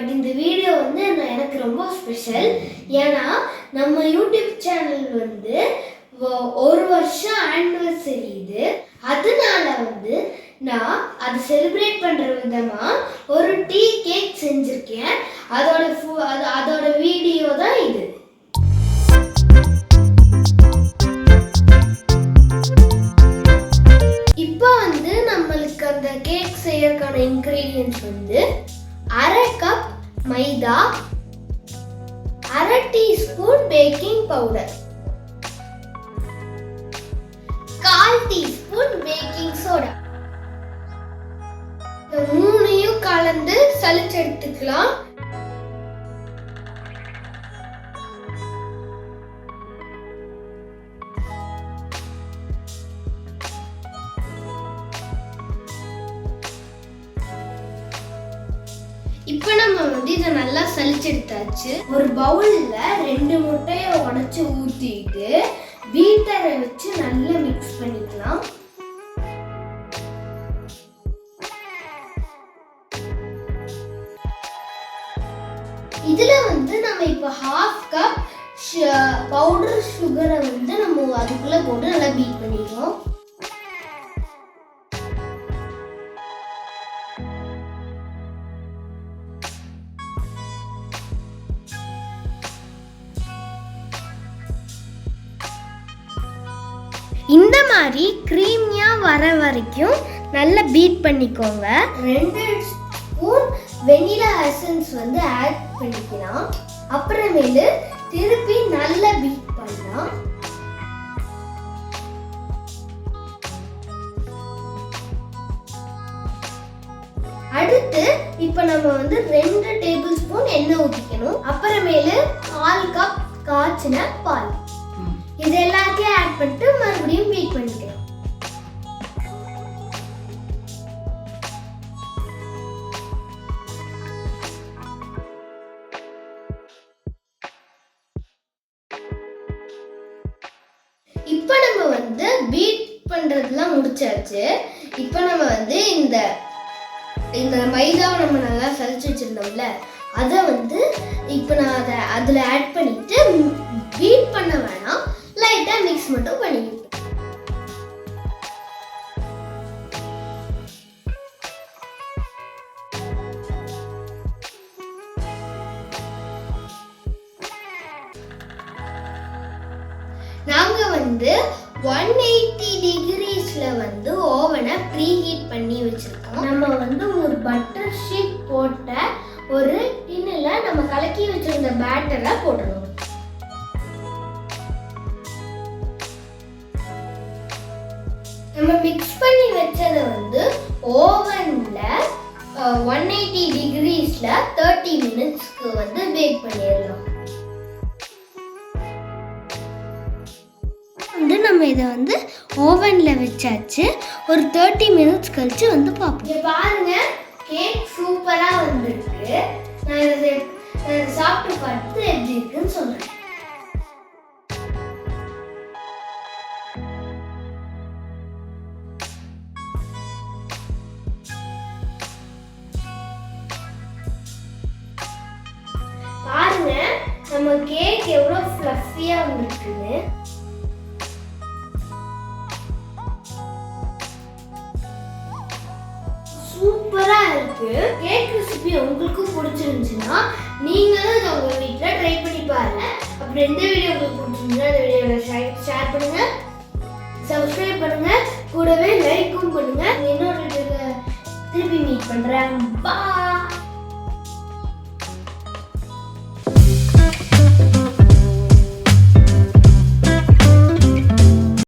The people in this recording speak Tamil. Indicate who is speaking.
Speaker 1: பட் இந்த வீடியோ வந்து நான் எனக்கு ரொம்ப ஸ்பெஷல் ஏன்னா நம்ம யூடியூப் சேனல் வந்து ஒரு வருஷம் ஆனிவர்சரி இது. அதனால வந்து நான் அது செலிப்ரேட் பண்ணுற விதமாக ஒரு டீ கேக் செஞ்சுருக்கேன். அதோட ஃபு- அது அதோட வீடியோ தான் இது. இப்போ வந்து நம்மளுக்கு அந்த கேக் செய்யறதுக்கான இன்க்ரீடியன்ஸ் வந்து அரை கப் மைதா அரை டீஸ்பூன் பேக்கிங் பவுடர் கால் டீஸ்பூன் பேக்கிங் சோடா. இந்த மூணையும் கலந்து சலிச்சு எடுத்துக்கலாம். வந்து இதை நல்லா சலிச்செடுத்தாச்சு ஒரு பவுல்ல ரெண்டு முட்டையை உடச்சி ஊத்திட்டு பீட்டரை வச்சு நல்லா மிக்ஸ் பண்ணிக்கலாம். இதுல வந்து நம்ம இப்போ ஹாஃப் கப் பவுடர் சுகரை வந்து நம்ம அதுக்குள்ள போட்டு நல்லா பீட் பண்ணிடுவோம். இந்த மாதிரி க்ரீமியாக வர வரைக்கும் நல்லா பீட் பண்ணிக்கோங்க. ரெண்டு ஸ்பூன் வெனிலா எசன்ஸ் வந்து ஆட் பண்ணிக்கலாம். அப்புறமேலு திருப்பி நல்லா பீட் பண்ணலாம். அடுத்து இப்போ நம்ம வந்து ரெண்டு டேபிள் ஸ்பூன் எண்ணெய் ஊற்றிக்கணும் அப்புறமேலு கால் கப் காய்ச்சின பால். ஆட் பண்ணிட்டு மறுபடியும் பீட் பண்ணிக்கலாம் இப்போ நம்ம வந்து பீட் பண்றதெல்லாம் முடிச்சாச்சு. இப்போ நம்ம வந்து இந்த இந்த மைதாவை நம்ம நல்லா சலிச்சு வச்சிருந்தோம்ல அதை வந்து இப்போ நான் அதை அதில் ஆட் பண்ணிட்டு வந்து ஒன் எயிட்டி டிகிரிஸில் வந்து ஓவனை ப்ரீ ஹீட் பண்ணி வச்சுருக்கோம். நம்ம வந்து ஒரு பட்டர் ஷீட் போட்ட ஒரு டின்னில் நம்ம கலக்கி வச்சிருந்த பேட்டரை போட்டுருவோம். நம்ம மிக்ஸ் பண்ணி வச்சதை வந்து ஓவனில் ஒன் எயிட்டி டிகிரிஸில் தேர்ட்டி மினிட்ஸ்க்கு வந்து பேக் பண்ணிடலாம். நம்ம இதை வந்து ஓவனில் வச்சாச்சு. ஒரு தேர்ட்டி மினிட்ஸ் கழித்து வந்து பார்ப்போம். பாருங்கள் கேக் சூப்பராக வந்திருக்கு. நான் இதை சாப்பிட்டு பார்த்து எப்படி இருக்குன்னு சொல்கிறேன் பாருங்க நம்ம கேக் எவ்வளோ ஃப்ளஃபியாக வந்துருக்குன்னு. சூப்பரா இருக்கு. கேக் ரெசிபி உங்களுக்கும் பிடிச்சிருந்துச்சுன்னா நீங்களும் இதை உங்க வீட்டில் ட்ரை பண்ணி பாருங்க. அப்புறம் எந்த வீடியோ உங்களுக்கு பிடிச்சிருந்தா அந்த வீடியோவை ஷேர் பண்ணுங்க. சப்ஸ்கிரைப் பண்ணுங்க. கூடவே லைக்கும் பண்ணுங்க. இன்னொரு வீடியோவில் திருப்பி மீட் பண்றேன். பாய்